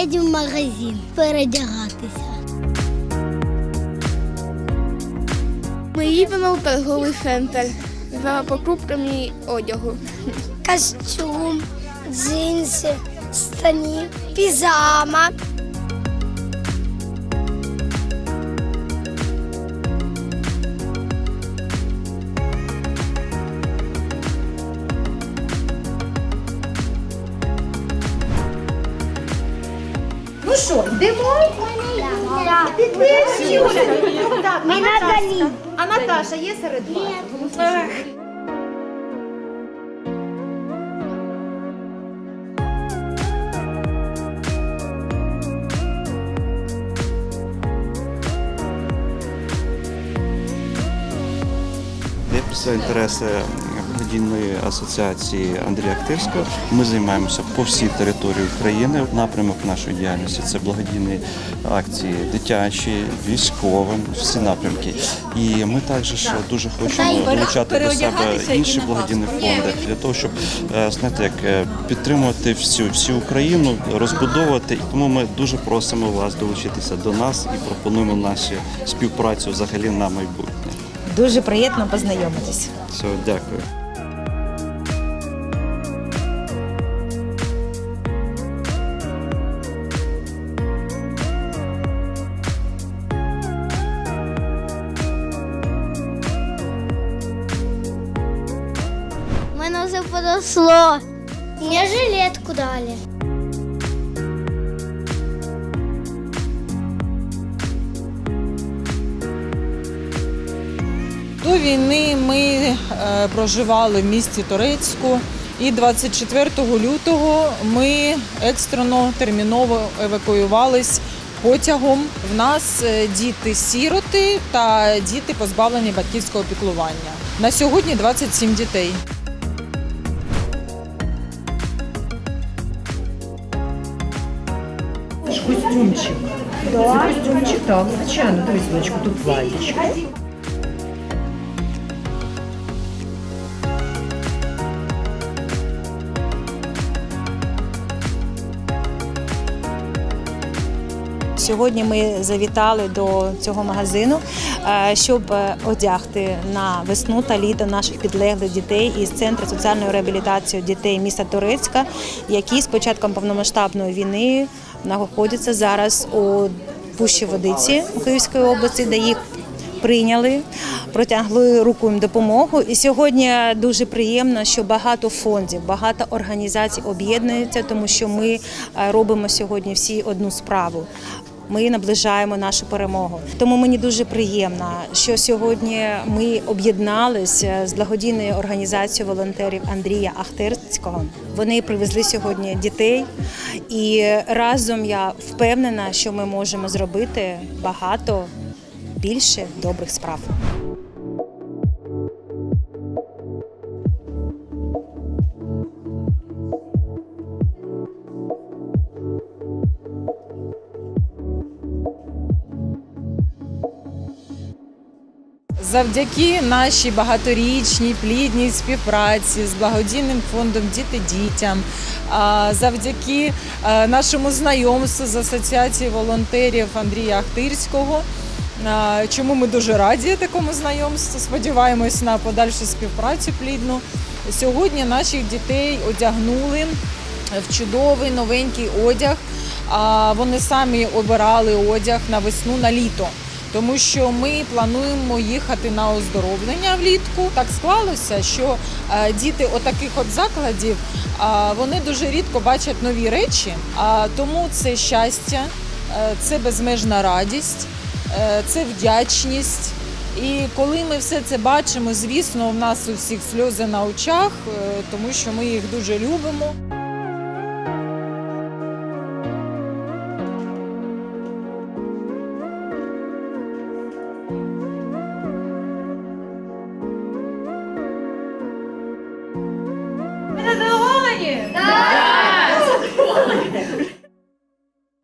їдемо в магазин передягатися. Ми їдемо в торговий центр за покупками одягу. Костюм, джинси, штани, піжама. Що, йдемо? Ти теж Юля? Так, а на Наташа? далі. А Наташа є серед вас? Я представляю інтереси благодійної асоціації Андрія Актирського. Ми займаємося по всій території України. Напрямок нашої діяльності це благодійні акції дитячі, військовим, всі напрямки. І ми також дуже хочемо долучати до себе інші благодійні фонди для того, щоб е, знаєте, як е, підтримувати всю всю Україну, розбудовувати. Тому ми дуже просимо вас долучитися до нас і пропонуємо нашу співпрацю взагалі на майбутнє. Дуже приємно познайомитись. Все, дякую. Мене вже подошло. Мені жилетку дали. До війни ми е, проживали в місті Торецьку, і 24 лютого ми екстрено терміново евакуювались потягом. В нас е, діти-сіроти та діти позбавлені батьківського піклування. На сьогодні 27 дітей. Ж костюмчик. Це костюмчик, так, звичайно, дивись, Сонечко, тут платічко. Сьогодні ми завітали до цього магазину, е, щоб е, одягти на весну та літо наших підлеглих дітей із центру соціальної реабілітації дітей міста Турецька, які з початком повномасштабної війни знаходяться зараз у Пущі Водиці Київської області, де їх прийняли, протягли руку їм допомогу. І сьогодні дуже приємно, що багато фондів, багато організацій об'єднуються, тому що ми е, робимо сьогодні всі одну справу. Ми наближаємо нашу перемогу. Тому мені дуже приємно, що сьогодні ми об'єдналися з благодійною організацією волонтерів Андрія Ахтирського. Вони привезли сьогодні дітей, і разом я впевнена, що ми можемо зробити багато більше добрих справ. Завдяки нашій багаторічній плідній співпраці з благодійним фондом Діти дітям, завдяки е, нашому знайомству з асоціацією волонтерів Андрія Ахтирського. Чому ми дуже раді такому знайомству? Сподіваємось на подальшу співпрацю плідну. Сьогодні наших дітей одягнули в чудовий новенький одяг. Вони самі обирали одяг на весну на літо тому що ми плануємо їхати на оздоровлення влітку. Так склалося, що е, діти отаких от закладів вони дуже рідко бачать нові речі, а тому це щастя, е, це безмежна радість, е, це вдячність. І коли ми все це бачимо, звісно, в нас у всіх сльози на очах, е, тому що ми їх дуже любимо.